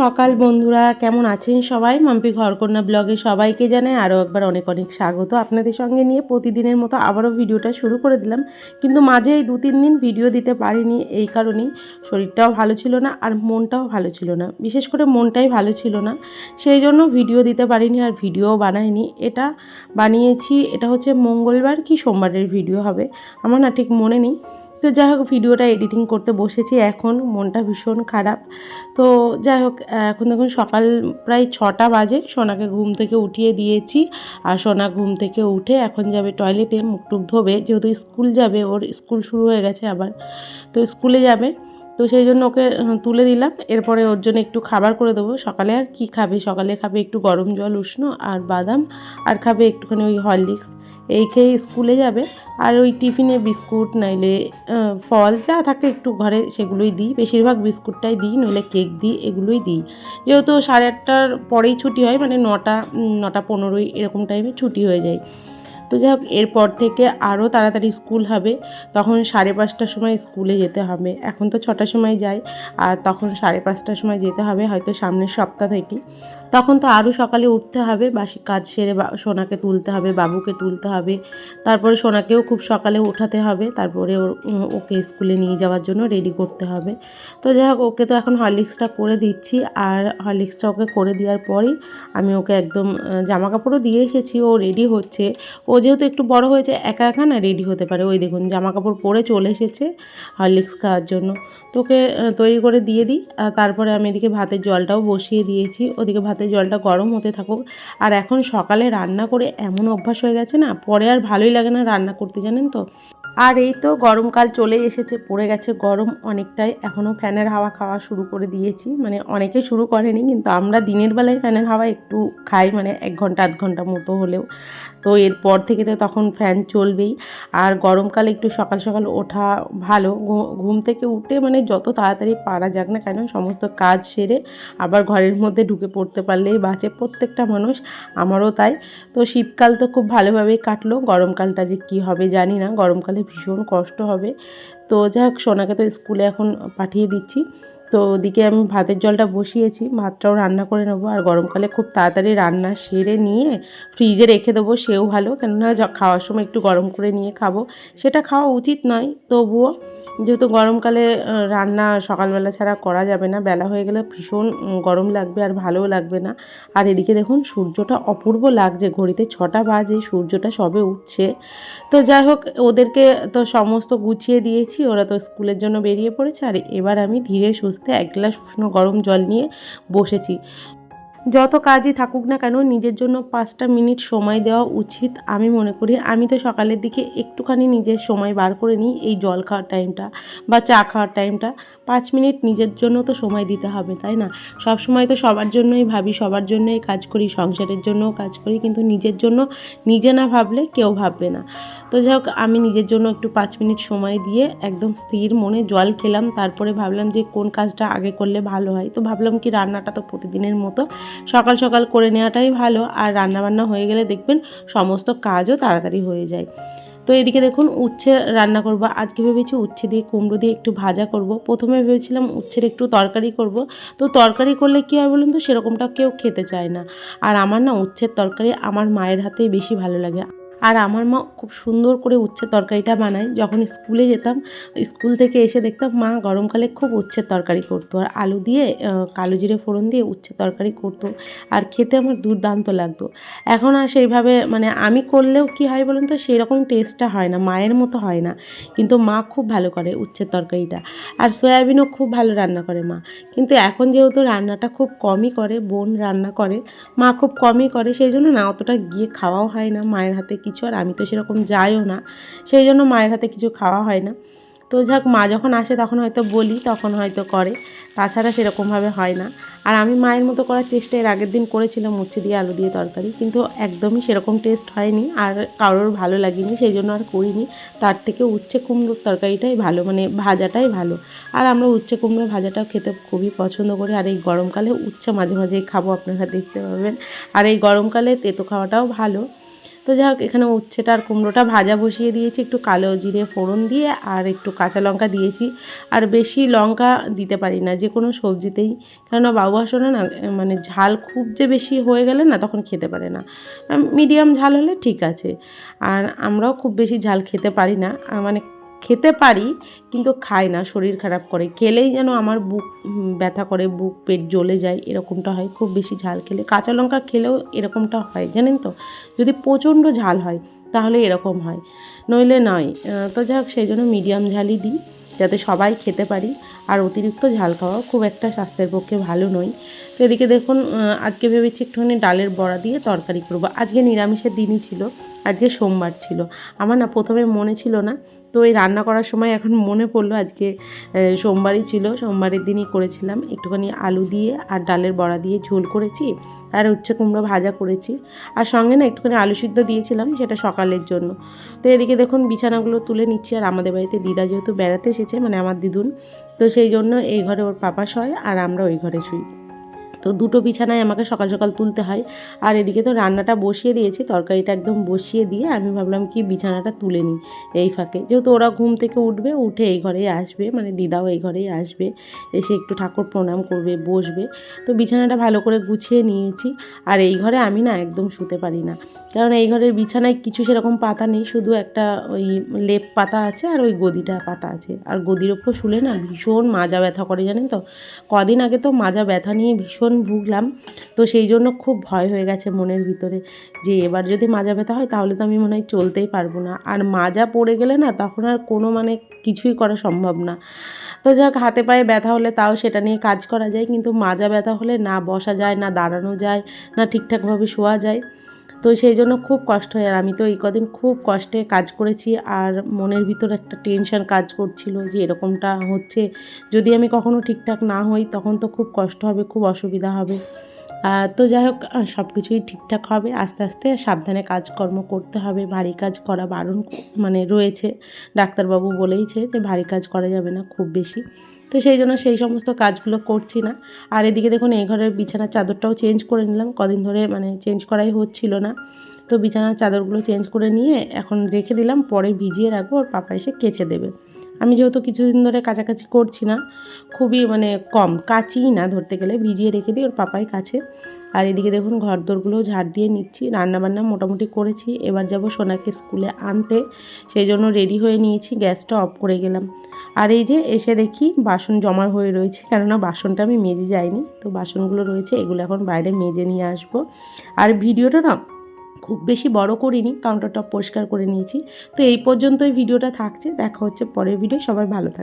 সকাল বন্ধুরা, কেমন আছেন সবাই? মাম্পি ঘরকন্যা ব্লগে সবাইকে জানাই আরও একবার অনেক অনেক স্বাগত। আপনাদের সঙ্গে নিয়ে প্রতিদিনের মতো আবারও ভিডিওটা শুরু করে দিলাম। কিন্তু মাঝে এই দু তিন দিন ভিডিও দিতে পারিনি এই কারণেই শরীরটাও ভালো ছিল না আর মনটাও ভালো ছিল না। বিশেষ করে মনটাই ভালো ছিল না। সেই জন্য ভিডিও দিতে পারিনি আর ভিডিও বানাইনি। এটা বানিয়েছি, এটা হচ্ছে মঙ্গলবার কি সোমবারের ভিডিও হবে, আমার না ঠিক মনে নেই। তো যাই হোক, ভিডিওটা এডিটিং করতে বসেছি এখন, মনটা ভীষণ খারাপ। তো যাই হোক, এখন দেখুন সকাল প্রায় ছটা বাজে, সোনাকে ঘুম থেকে উঠিয়ে দিয়েছি। আর সোনা ঘুম থেকে উঠে এখন যাবে টয়লেটে মুখ টুক ধোবে, যেহেতু স্কুল যাবে, ওর স্কুল শুরু হয়ে গেছে আবার। তো স্কুলে যাবে, তো সেই জন্য ওকে তুলে দিলাম। এরপরে ওর জন্য একটু খাবার করে দেবো। সকালে আর কি খাবে? সকালে খাবে একটু গরম জল, উষ্ণ আর বাদাম, আর খাবে একটুখানি ওই হরলিক্স। এই খেয়ে স্কুলে যাবে। আর ওই টিফিনে বিস্কুট, নাইলে ফল যা থাকে একটু ঘরে সেগুলোই দিই। বেশিরভাগ বিস্কুটটাই দিই, নইলে কেক দিই, এগুলোই দিই। যেহেতু সাড়ে আটটার পরেই ছুটি হয় মানে নটা নটা পনেরোই এরকম টাইমে ছুটি হয়ে যায়। তো যাই হোক, এরপর থেকে আরও তাড়াতাড়ি স্কুল হবে। তখন সাড়ে পাঁচটার সময় স্কুলে যেতে হবে। এখন তো ছটার সময় যাই আর তখন সাড়ে পাঁচটার সময় যেতে হবে, হয়তো সামনের সপ্তাহ থেকে। তখন তো আরও সকালে উঠতে হবে, বাসি কাজ সেরে বা- সোনাকে তুলতে হবে, বাবুকে তুলতে হবে। তারপরে সোনাকেও খুব সকালে ওঠাতে হবে, তারপরে ওকে স্কুলে নিয়ে যাওয়ার জন্য রেডি করতে হবে। তো যাই হোক, ওকে তো এখন হরলিক্সটা করে দিচ্ছি, আর হরলিক্সটা ওকে করে দেওয়ার পরেই আমি ওকে একদম জামা কাপড়ও দিয়ে এসেছি, ও রেডি হচ্ছে। ও যেহেতু একটু বড় হয়েছে, একা একা না রেডি হতে পারে। ওই দেখুন জামা কাপড় পরে চলে এসেছে হরলিক্স খাওয়ার জন্য। তোকে তৈরি করে দিয়ে দিই তারপরে আমি এদিকে ভাতের জলটাও বসিয়ে দিয়েছি, ওদিকে ভাতের জলটা গরম হতে থাকুক। আর এখন সকালে রান্না করে এমন অভ্যাস হয়ে গেছে না, পরে আর ভালোই লাগে না রান্না করতে, জানেন তো? আর এই তো গরমকাল চলে এসেছে, পড়ে গেছে গরম অনেকটাই। এখনও ফ্যানের হাওয়া খাওয়া শুরু করে দিয়েছি মানে অনেকে শুরু করেনি, কিন্তু আমরা দিনের বেলায় ফ্যানের হাওয়া একটু খাই মানে এক ঘণ্টা, আধ ঘণ্টা মতো হলেও। তো এরপর থেকে তো তখন ফ্যান চলবেই। আর গরমকালে একটু সকাল সকাল ওঠা ভালো। ঘুম থেকে উঠে মানে যত তাড়াতাড়ি পারা যাক না কেন, সমস্ত কাজ সেরে আবার ঘরের মধ্যে ঢুকে পড়তে পারলেই বাঁচে প্রত্যেকটা মানুষ, আমারও তাই। তো শীতকাল তো খুব ভালোভাবেই কাটলো গরমকালটা যে কি হবে জানি না। গরমকালে ভীষণ কষ্ট হবে। তো যাই হোক সোনাকে তো স্কুলে এখন পাঠিয়ে দিচ্ছি। তো ওদিকে আমি ভাতের জলটা বসিয়েছি, ভাতটাও রান্না করে নেব। আর গরমকালে খুব তাড়াতাড়ি রান্না সেরে নিয়ে ফ্রিজে রেখে দেবো, সেও ভালো। কেননা খাওয়ার সময় একটু গরম করে নিয়ে খাব। সেটা খাওয়া উচিত নয়, তবুও যেহেতু গরমকালে রান্না সকালবেলা ছাড়া করা যাবে না। বেলা হয়ে গেলে ভীষণ গরম লাগবে আর ভালোও লাগবে না। আর এদিকে দেখুন, সূর্যটা অপূর্ব লাগছে। ঘড়িতে ছটা বাজে, সূর্যটা সবে উঠছে। তো যাই হোক, ওদেরকে তো সমস্ত গুছিয়ে দিয়েছি। ওরা তো স্কুলের জন্য বেরিয়ে পড়েছে। আর এবার আমি ধীরে সুস্থে এক গ্লাস উষ্ণ গরম জল নিয়ে বসেছি। যত কাজই থাকুক না কেন, নিজের জন্য পাঁচটা মিনিট সময় দেওয়া উচিত আমি মনে করি। আমি তো সকালের দিকে একটুখানি নিজের সময় বার করে নিই এই জল খাওয়ার টাইমটা বা চা খাওয়ার টাইমটা পাঁচ মিনিট নিজের জন্য তো সময় দিতে হবে, তাই না? সব সময় তো সবার জন্যই ভাবি, সবার জন্যই কাজ করি, সংসারের জন্যও কাজ করি, কিন্তু নিজের জন্য নিজে না ভাবলে কেউ ভাববে না। তো যাই হোক, আমি নিজের জন্য একটু পাঁচ মিনিট সময় দিয়ে একদম স্থির মনে জল খেলাম। তারপরে ভাবলাম যে কোন কাজটা আগে করলে ভালো হয়। তো ভাবলাম কি রান্নাটা তো প্রতিদিনের মতো। সকাল সকাল করে নেওয়াটাই ভালো। আর রান্নাবান্না হয়ে গেলে দেখবেন সমস্ত কাজও তাড়াতাড়ি হয়ে যায়। তো এদিকে দেখুন, উচ্ছে রান্না করব। আজকে ভেবেছি উচ্ছে দিয়ে কুমড়ো দিয়ে একটু ভাজা করব। প্রথমে ভেবেছিলাম উচ্ছের একটু তরকারি করব। তো তরকারি করলে কী হয় বলুন তো, সেরকমটা কেউ খেতে চায় না। আর আমার না উচ্ছের তরকারি আমার মায়ের হাতেই বেশি ভালো লাগে। আর আমার মা খুব সুন্দর করে উচ্ছের তরকারিটা বানায়। যখন স্কুলে যেতাম, স্কুল থেকে এসে দেখতাম, মা গরমকালে খুব উচ্ছের তরকারি করতো। আর আলু দিয়ে কালো জিরে ফোড়ন দিয়ে উচ্ছের তরকারি করতো। আর খেতে আমার দুর্দান্ত লাগতো। এখন আর সেইভাবে মানে আমি করলেও কি হয় বলুন তো সেই রকম টেস্টটা হয় না, মায়ের মতো হয় না। কিন্তু মা খুব ভালো করে উচ্ছের তরকারিটা। আর সয়াবিনও খুব ভালো রান্না করে মা। কিন্তু এখন যেহেতু রান্নাটা খুব কমই করে, বোন রান্না করে, মা খুব কমই করে, সেই জন্য না অতটা গিয়ে খাওয়াও হয় না, মায়ের হাতে কিছু আর আমি তো সেরকম যাইও না। সেই জন্য মায়ের হাতে কিছু খাওয়া হয় না। তো যাক, মা যখন আসে তখন হয়তো বলি, তখন হয়তো করে। তাছাড়া সেরকমভাবে হয় না। আর আমি মায়ের মতো করার চেষ্টা এর আগের দিন করেছিলাম উচ্ছে দিয়ে আলু দিয়ে তরকারি। কিন্তু একদমই সেরকম টেস্ট হয়নি আর কারোর ভালো লাগেনি। সেই জন্য আর করিনি। তার থেকে উচ্ছে কুমড়োর তরকারিটাই ভালো মানে ভাজাটাই ভালো। আর আমরা উচ্ছে কুমড়ো ভাজাটাও খেতে খুবই পছন্দ করি। আর এই গরমকালে উচ্ছে মাঝে মাঝেই খাব, আপনারা দেখতে পাবেন। আর এই গরমকালে তেতো খাওয়াটাও ভালো। তো যাই হোক, এখানে উচ্ছেটা আর কুমড়োটা ভাজা বসিয়ে দিয়েছি, একটু কালো জিরে ফোড়ন দিয়ে আর একটু কাঁচা লঙ্কা দিয়েছি। আর বেশি লঙ্কা দিতে পারি না, যে কোনো সবজিতেই। কেননা বাবু আসলে না মানে ঝাল খুব যে বেশি হয়ে গেলে না, তখন খেতে পারে না। মিডিয়াম ঝাল হলে ঠিক আছে। আর আমরাও খুব বেশি ঝাল খেতে পারি না। মানে খেতে পারি, কিন্তু খাই না, শরীর খারাপ করে। খেলেই যেন আমার বুক ব্যথা করে, বুক, পেট জ্বলে যায়, এরকমটা হয়। খুব বেশি ঝাল খেলে। কাঁচা লঙ্কা খেলেও এরকমটা হয়, জানেন তো? যদি প্রচণ্ড ঝাল হয়, তাহলে এরকম হয়। নইলে নয়। তো যাই হোক, সেই জন্য মিডিয়াম ঝালই দিই, যাতে সবাই খেতে পারি। আর অতিরিক্ত ঝাল খাওয়া খুব একটা স্বাস্থ্যের পক্ষে ভালো নয়। এদিকে দেখুন আজকে ভেবেছি একটুখানি ডালের বড়া দিয়ে তরকারি করব। আজকে নিরামিষের দিনই ছিল, আজকে সোমবার ছিল। আমার না প্রথমে মনে ছিল না, তো এই রান্না করার সময় এখন মনে পড়ল আজকে সোমবারই ছিল, সোমবারের দিনই করেছিলাম। একটুখানি আলু দিয়ে আর ডালের বড়া দিয়ে ঝোল করেছি, আর উচ্ছে কুমড়ো ভাজা করেছি। আর সঙ্গে না একটুখানি আলু সিদ্ধ দিয়েছিলাম, সেটা সকালের জন্য। তো এদিকে দেখুন, বিছানাগুলো তুলে নিচ্ছি, আর আমাদের বাড়িতে দিদা যেহেতু বেড়াতে এসেছে মানে আমার দিদুন, তো সেই জন্য এই ঘরে ওর পাপা শয়, আর আমরা ওই ঘরে শুই। তো দুটো বিছানায় আমাকে সকাল সকাল তুলতে হয়। আর এদিকে তো রান্নাটা বসিয়ে দিয়েছি, তরকারিটা একদম বসিয়ে দিয়ে আমি ভাবলাম কি বিছানাটা তুলে নিই এই ফাঁকে। যেহেতু ওরা ঘুম থেকে উঠবে, উঠে এই ঘরেই আসবে মানে দিদাও এই ঘরেই আসবে, এসে একটু ঠাকুর প্রণাম করবে, বসবে। তো বিছানাটা ভালো করে গুছিয়ে নিয়েছি, আর এই ঘরে আমি না একদম শুতে পারি না। কারণ এই ঘরের বিছানায় কিছু সেরকম পাতা নেই, শুধু একটা ওই লেপ পাতা আছে আর ওই গদিটা পাতা আছে। আর গদির ওপর শুলে না ভীষণ মাজা ব্যথা করে, জানেন তো? কদিন আগে তো মাজা ব্যথা নিয়ে ভীষণ ভুগলাম। তো সেই জন্য খুব ভয় হয়ে গেছে মনের ভিতরে যে এবার যদি মাজা ব্যথা হয় তাহলে তো আমি মনে হয় চলতেই পারব না। আর মাজা পড়ে গেলে না তখন আর কোনো মানে কিছুই করা সম্ভব না। তো যাক, হাতে পায়ে ব্যথা হলে তাও সেটা নিয়ে কাজ করা যায়, কিন্তু মাজা ব্যথা হলে না বসা যায়, না দাঁড়ানো যায়, না ঠিকঠাকভাবে শোয়া যায়। তো সেই জন্য খুব কষ্ট হয়। আর আমি তো এই কদিন খুব কষ্টে কাজ করেছি আর মনের ভিতর একটা টেনশন কাজ করছিল যে এরকমটা হচ্ছে। যদি আমি কখনো ঠিকঠাক না হই, তখন তো খুব কষ্ট হবে, খুব অসুবিধা হবে। তো যাই হোক সব কিছুই ঠিকঠাক হবে। আস্তে আস্তে সাবধানে কাজকর্ম করতে হবে। ভারী কাজ করা বারণ মানে রয়েছে। ডাক্তারবাবু বলেইছে যে ভারী কাজ করা যাবে না, খুব বেশি। তো সেই জন্য সেই সমস্ত কাজগুলো করছি না। আর এদিকে দেখুন, এই ঘরের বিছানার চাদরটাও চেঞ্জ করে নিলাম। কদিন ধরে মানে চেঞ্জ করাই হচ্ছিল না। তো বিছানার চাদরগুলো চেঞ্জ করে নিয়ে এখন রেখে দিলাম, পরে ভিজিয়ে রাখব ওর পাপা এসে কেচে দেবে। আমি যেহেতু কিছুদিন ধরে কাছাকাছি করছি না, খুবই মানে কম, কাচিই না ধরতে গেলে, ভিজিয়ে রেখে দিই ওর পাপাই কাছে। আর এদিকে দেখুন ঘর দোরগুলো ঝাড় দিয়ে নিচ্ছি, রান্নাবান্না মোটামুটি করেছি। এবার যাব সোনাকে স্কুলে আনতে, সেই জন্য রেডি হয়ে নিয়েছি, গ্যাসটা অফ করে গেলাম। আর এই যে এসে দেখি বাসন জমা হয়ে রয়েছে, কেননা বাসনটা আমি মেজে যাইনি, তো বাসনগুলো রয়েছে, এগুলো এখন বাইরে মেজে নিয়ে আসব। আর ভিডিওটা না খুব বেশি বড় করিনি কাউন্টার টপ পরিষ্কার করে নিয়েছি। তো এই পর্যন্তই ভিডিওটা থাকছে, দেখা হচ্ছে পরের ভিডিও সবাই ভালো থাকে